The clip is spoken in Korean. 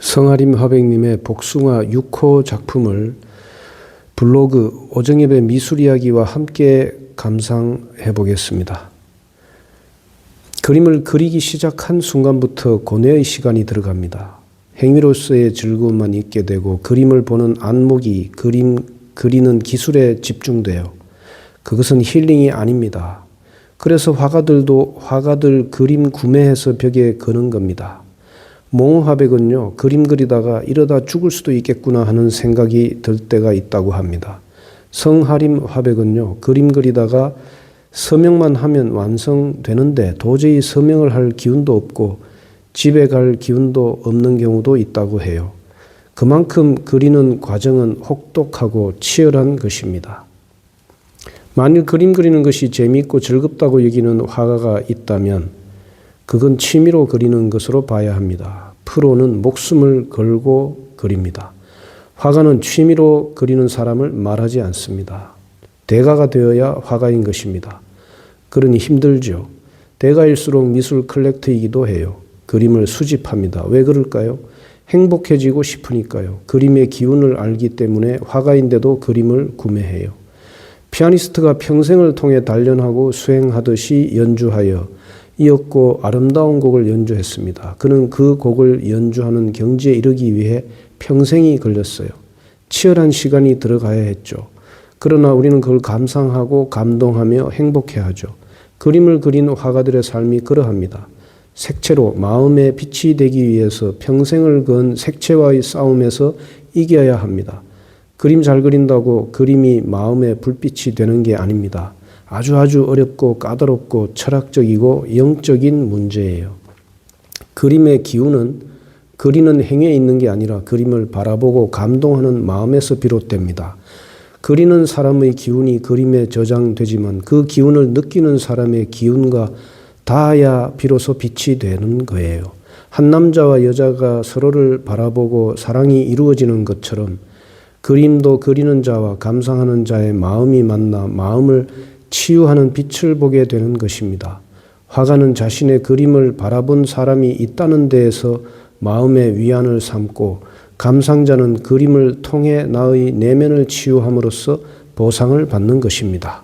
성하림 화백님의 복숭아 6호 작품을 블로그 오정엽의 미술 이야기와 함께 감상해 보겠습니다. 그림을 그리기 시작한 순간부터 고뇌의 시간이 들어갑니다. 행위로서의 즐거움만 있게 되고 그림을 보는 안목이 그림 그리는 기술에 집중돼요. 그것은 힐링이 아닙니다. 그래서 화가들도 화가들 그림 구매해서 벽에 거는 겁니다. 몽화백은요, 그림 그리다가 이러다 죽을 수도 있겠구나 하는 생각이 들 때가 있다고 합니다. 성하림 화백은요, 그림 그리다가 서명만 하면 완성되는데 도저히 서명을 할 기운도 없고 집에 갈 기운도 없는 경우도 있다고 해요. 그만큼 그리는 과정은 혹독하고 치열한 것입니다. 만일 그림 그리는 것이 재미있고 즐겁다고 여기는 화가가 있다면 그건 취미로 그리는 것으로 봐야 합니다. 프로는 목숨을 걸고 그립니다. 화가는 취미로 그리는 사람을 말하지 않습니다. 대가가 되어야 화가인 것입니다. 그러니 힘들죠. 대가일수록 미술 컬렉터이기도 해요. 그림을 수집합니다. 왜 그럴까요? 행복해지고 싶으니까요. 그림의 기운을 알기 때문에 화가인데도 그림을 구매해요. 피아니스트가 평생을 통해 단련하고 수행하듯이 연주하여 이었고 아름다운 곡을 연주했습니다. 그는 그 곡을 연주하는 경지에 이르기 위해 평생이 걸렸어요. 치열한 시간이 들어가야 했죠. 그러나 우리는 그걸 감상하고 감동하며 행복해 하죠. 그림을 그린 화가들의 삶이 그러합니다. 색채로 마음의 빛이 되기 위해서 평생을 건 색채와의 싸움에서 이겨야 합니다. 그림 잘 그린다고 그림이 마음의 불빛이 되는 게 아닙니다. 아주 아주 어렵고 까다롭고 철학적이고 영적인 문제예요. 그림의 기운은 그리는 행위에 있는 게 아니라 그림을 바라보고 감동하는 마음에서 비롯됩니다. 그리는 사람의 기운이 그림에 저장되지만 그 기운을 느끼는 사람의 기운과 닿아야 비로소 빛이 되는 거예요. 한 남자와 여자가 서로를 바라보고 사랑이 이루어지는 것처럼 그림도 그리는 자와 감상하는 자의 마음이 만나 마음을 치유하는 빛을 보게 되는 것입니다. 화가는 자신의 그림을 바라본 사람이 있다는 데에서 마음의 위안을 삼고 감상자는 그림을 통해 나의 내면을 치유함으로써 보상을 받는 것입니다.